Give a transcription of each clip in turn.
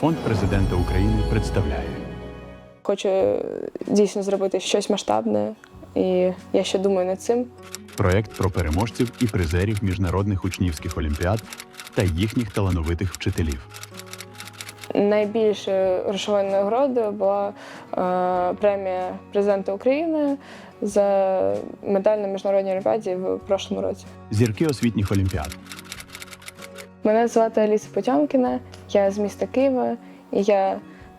Фонд президента України представляє Хочу е, дійсно зробити щось масштабне, і я ще думаю над цим. проект про переможців і призерів міжнародних учнівських олімпіад та їхніх талановитих вчителів. Найбільшою грошовою нагородою була е, премія президента України за медаль на міжнародній олімпіаді в прошлому році. Зірки освітніх олімпіад. Мене звати Аліса Потямкіна, я з міста Києва, і я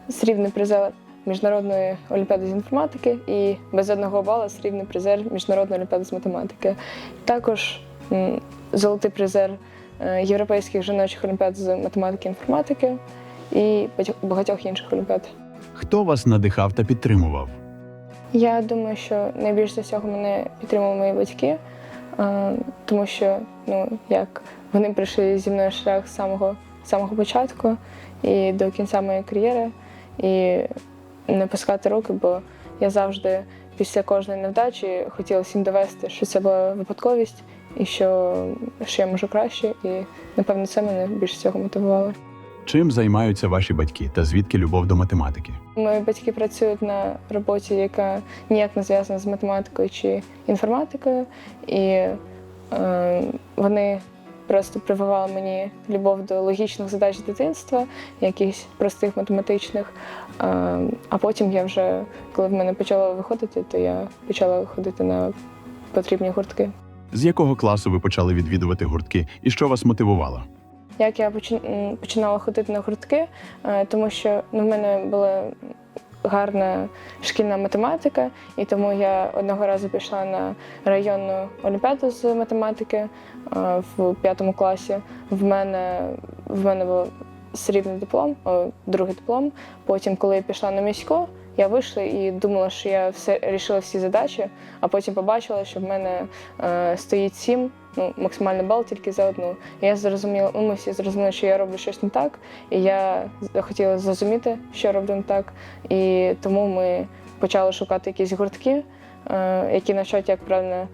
срібний призер міжнародної олімпіади з інформатики і без одного бала срібний призер міжнародної олімпіади з математики. Також золотий призер е, європейських жіночих олімпіад з математики і інформатики і багатьох- інших олімпіад. Хто вас надихав та підтримував? Я думаю, що найбільше за всього мене підтримали мої батьки, е, тому що ну, як вони прийшли зі мною шлях з самого, з самого початку і до кінця моєї кар'єри, і не пускати руки, бо я завжди після кожної невдачі хотіла всім довести, що це була випадковість і що, що я можу краще, і напевно це мене більше всього мотивувало. Чим займаються ваші батьки та звідки любов до математики? Мої батьки працюють на роботі, яка ніяк не зв'язана з математикою чи інформатикою, і е, вони просто прививали мені любов до логічних задач дитинства, якихось простих математичних. Е, а потім я вже, коли в мене почало виходити, то я почала ходити на потрібні гуртки. З якого класу ви почали відвідувати гуртки і що вас мотивувало? як я починала ходити на гуртки, е, тому що ну, в мене була гарна шкільна математика, і тому я одного разу пішла на районну олімпіаду з математики е, в п'ятому класі. В мене, в мене був срібний диплом, о, другий диплом. Потім, коли я пішла на міську, я вийшла і думала, що я все рішила всі задачі, а потім побачила, що в мене е, стоїть сім, ну, максимальний бал тільки за одну. І я зрозуміла, ну, ми всі зрозуміли, що я роблю щось не так, і я хотіла зрозуміти, що роблю не так. І тому ми почали шукати якісь гуртки, е, які навчать, як правильно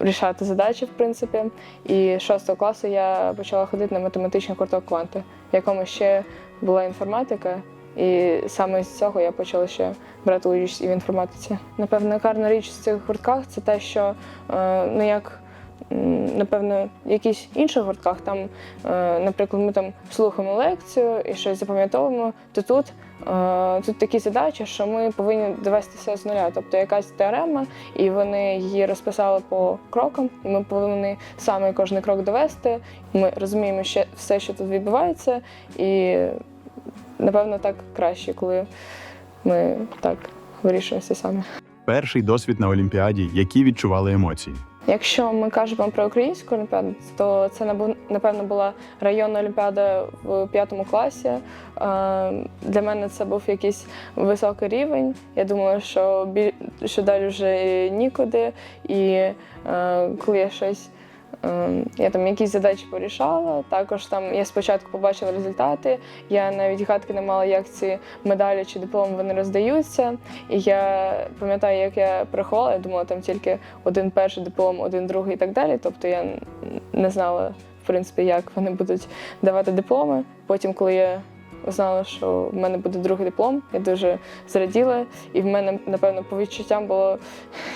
рішати задачі, в принципі. І з шостого класу я почала ходити на математичний гурток кванти, в якому ще була інформатика. І саме з цього я почала ще брати участь і в інформатиці. Напевно, гарна річ в цих гуртках це те, що е, ну як напевно, в якихось інших гуртках, там, е, наприклад, ми там слухаємо лекцію і щось запам'ятовуємо, то тут, е, тут такі задачі, що ми повинні довести все з нуля. Тобто якась теорема, і вони її розписали по крокам, і ми повинні саме кожен крок довести. Ми розуміємо ще все, що тут відбувається, і напевно так краще, коли ми так вирішуємо все самі. Перший досвід на Олімпіаді, які відчували емоції. Якщо ми кажемо про українську олімпіаду, то це напевно була районна олімпіада в п'ятому класі. Для мене це був якийсь високий рівень. Я думала, що що далі вже нікуди. І коли я щось. Е, Я там якісь задачі порішала. Також там я спочатку побачила результати. Я навіть гадки не мала, як ці медалі чи дипломи вони роздаються. І я пам'ятаю, як я порахувала, я думала, там тільки один перший диплом, один другий і так далі. Тобто я не знала, в принципі, як вони будуть давати дипломи. Потім, коли я узнала, що в мене буде другий диплом, я дуже зраділа. І в мене, напевно, по відчуттям було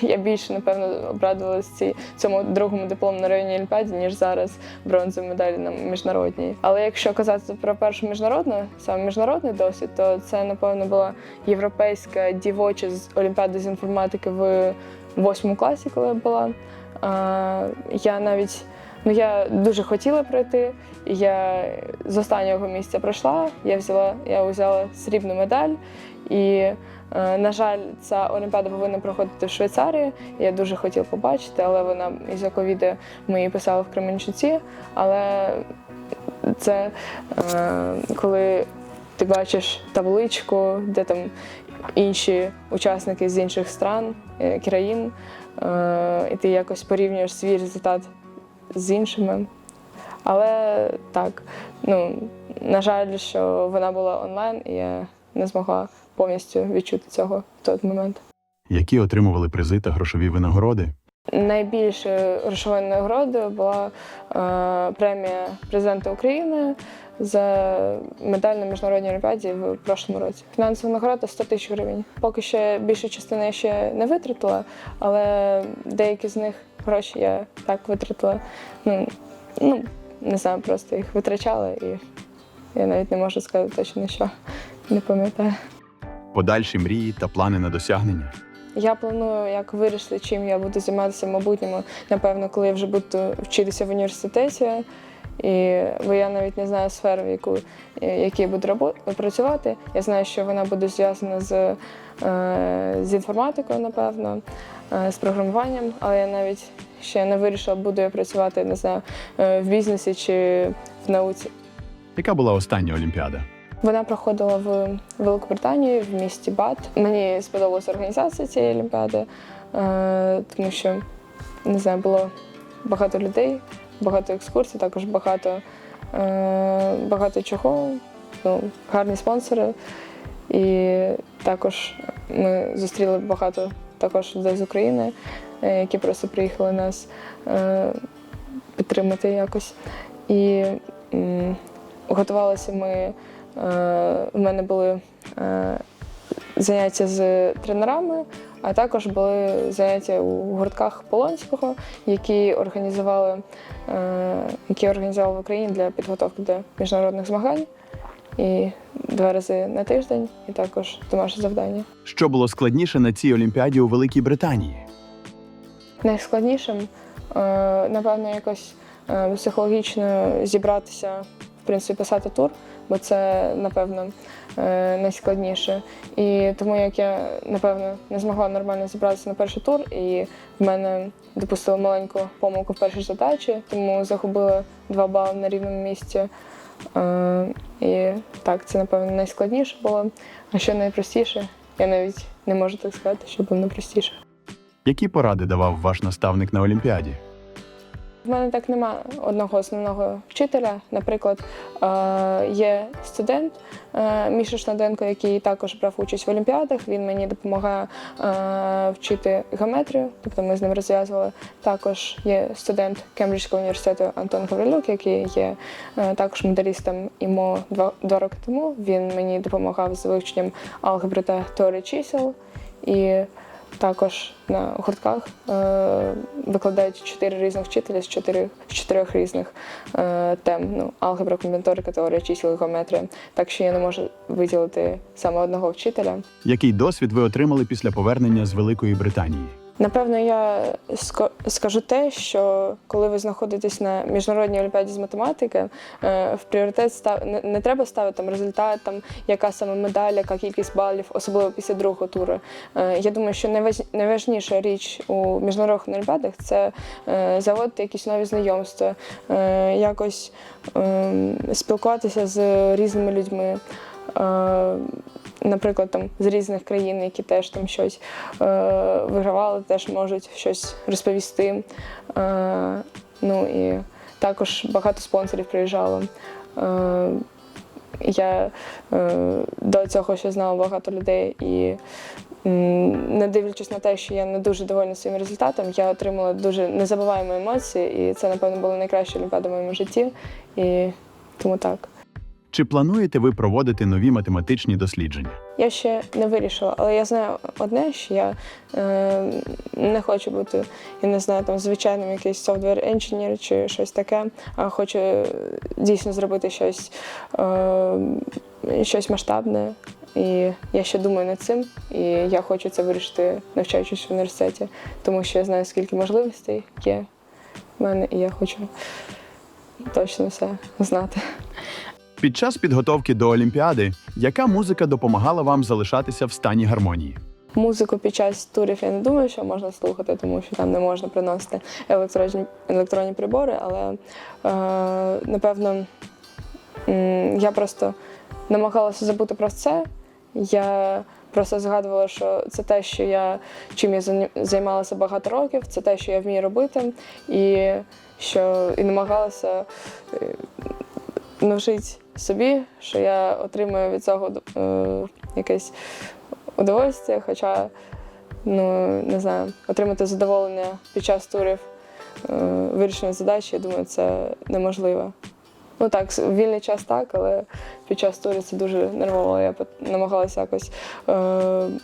я більше, напевно, обрадувалася цьому другому диплому на районній олімпіаді, ніж зараз бронзові медалі на міжнародній. Але якщо казати про першу міжнародну, саме міжнародний досвід, то це, напевно, була європейська дівоча з олімпіади з інформатики в восьмому класі, коли я була. Я навіть ну я дуже хотіла пройти. Я з останнього місця пройшла. Я взяла, я взяла срібну медаль. І, е, на жаль, ця олімпіада повинна проходити в Швейцарії. Я дуже хотіла побачити, але вона із-за ковіду ми її писали в Кременчуці. Але це е, коли ти бачиш табличку, де там інші учасники з інших стран, е, країн, і ти якось порівнюєш свій результат з іншими. Але так, ну, на жаль, що вона була онлайн, і я не змогла повністю відчути цього в той момент. Які отримували призи та грошові винагороди? найбільшою грошовою нагородою була е, премія президента України за медаль на міжнародній олімпіаді в прошлому році. Фінансова нагорода 100 тисяч гривень. Поки ще більшу частину я ще не витратила, але деякі з них гроші я так витратила. Ну, ну не знаю, просто їх витрачала і я навіть не можу сказати точно що. Не пам'ятаю. Подальші мрії та плани на досягнення. Я планую як вирішити, чим я буду займатися в майбутньому, напевно, коли я вже буду вчитися в університеті. І, бо я навіть не знаю сферу, в яку, е, якій буду працювати. Я знаю, що вона буде зв'язана з, е, з інформатикою, напевно, е, з програмуванням, але я навіть ще не вирішила, буду я працювати не знаю, в бізнесі чи в науці. Яка була остання Олімпіада? Вона проходила в Великобританії в місті Бат. Мені сподобалася організація цієї олімпіади, тому що не знаю, було багато людей, багато екскурсій, також багато, е, багато чого, ну, гарні спонсори. І також ми зустріли багато також людей з України, е, які просто приїхали нас е, підтримати якось. І готувалися ми. У мене були заняття з тренерами, а також були заняття у гуртках Полонського, які організували, е, які організували в Україні для підготовки до міжнародних змагань. І два рази на тиждень, і також домашнє завдання. Що було складніше на цій Олімпіаді у Великій Британії? Найскладнішим, е, напевно, якось е, психологічно зібратися, принципі, писати тур, бо це, напевно, е, найскладніше. І тому як я, напевно, не змогла нормально зібратися на перший тур, і в мене допустила маленьку помилку в першій задачі, тому загубила два бали на рівному місці. Е, І так, це, напевно, найскладніше було. А що найпростіше, я навіть не можу так сказати, що було найпростіше. Які поради давав ваш наставник на Олімпіаді? В мене так нема одного основного вчителя. Наприклад, е, є студент е, Міша Шнаденко, який також брав участь в олімпіадах. Він мені допомагає е, вчити геометрію, тобто ми з ним розв'язували. Також є студент Кембриджського університету Антон Гаврилюк, який є також медалістом ІМО два роки тому. Він мені допомагав з вивченням алгебри та теорії чисел. І також на гуртках е, викладають чотири різних вчителя з чотирьох, з чотирьох різних е, тем. Ну, алгебра, комбінаторика, теорія чисел, геометрія. Так що я не можу виділити саме одного вчителя. Який досвід ви отримали після повернення з Великої Британії? Напевно, я скажу те, що коли ви знаходитесь на міжнародній олімпіаді з математики, е, в пріоритет став не, треба ставити там результат, там яка саме медаль, яка кількість балів, особливо після другого туру. Е, Я думаю, що найваж- найважніша річ у міжнародних олімпіадах це е, заводити якісь нові знайомства, якось ем, спілкуватися з різними людьми. Наприклад, там з різних країн, які теж там щось е, вигравали, теж можуть щось розповісти. Е, ну і також багато спонсорів приїжджало. Е, я е, до цього ще знала багато людей, і не дивлячись на те, що я не дуже довольна своїм результатом, я отримала дуже незабуваємо емоції, і це, напевно, була найкраща олімпіада в моєму житті. І тому так. Чи плануєте ви проводити нові математичні дослідження? Я ще не вирішила, але я знаю одне, що я е, не хочу бути, я не знаю, там звичайним якийсь software engineer чи щось таке, а хочу е, дійсно зробити щось, е, щось масштабне. І я ще думаю над цим, і я хочу це вирішити, навчаючись в університеті, тому що я знаю, скільки можливостей є в мене, і я хочу точно все знати. Під час підготовки до Олімпіади, яка музика допомагала вам залишатися в стані гармонії? Музику під час турів я не думаю, що можна слухати, тому що там не можна приносити електронні, електронні прибори, але е, напевно я просто намагалася забути про це. Я просто згадувала, що це те, що я чим я займалася багато років, це те, що я вмію робити, і що і намагалася е, собі, що я отримую від цього е, якесь удовольствие, хоча ну не знаю, отримати задоволення під час турів е, вирішення задач, я думаю, це неможливо. Ну так, вільний час так, але під час турів це дуже нервово. Я намагалася якось е,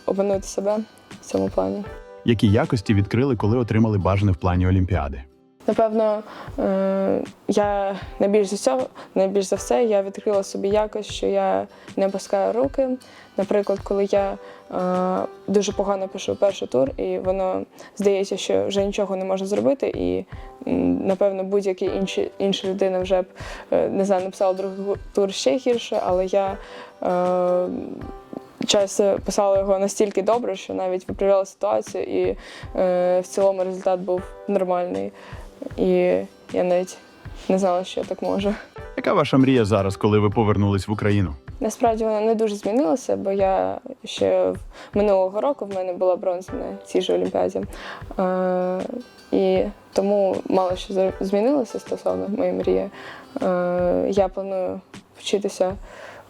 опанувати себе в цьому плані. Які якості відкрили, коли отримали бажане в плані Олімпіади? Напевно, е, я найбільш за все, найбільш за все я відкрила собі якось, що я не опускаю руки. Наприклад, коли я е, дуже погано пишу перший тур, і воно здається, що вже нічого не можна зробити, і напевно будь-який інші, інша людина вже б е, не знаю, написала другий тур ще гірше, але я. Часто писала його настільки добре, що навіть виправляла ситуацію, і е, в цілому результат був нормальний. І я навіть не знала, що я так можу. Яка ваша мрія зараз, коли ви повернулись в Україну? Насправді вона не дуже змінилася, бо я ще минулого року в мене була бронза на цій ж Олімпіаді. Е, і тому мало що змінилося стосовно моєї мрії. Е, я планую вчитися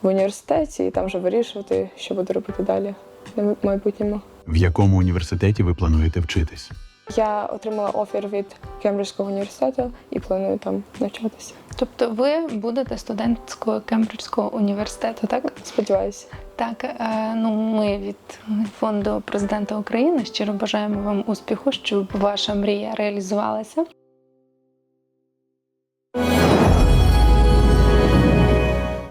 в університеті і там вже вирішувати, що буду робити далі в майбутньому. В якому університеті ви плануєте вчитись? Я отримала офір від Кембриджського університету і планую там навчатися. Тобто ви будете студенткою Кембриджського університету, так? Сподіваюся. Так, е, ну ми від фонду президента України щиро бажаємо вам успіху, щоб ваша мрія реалізувалася.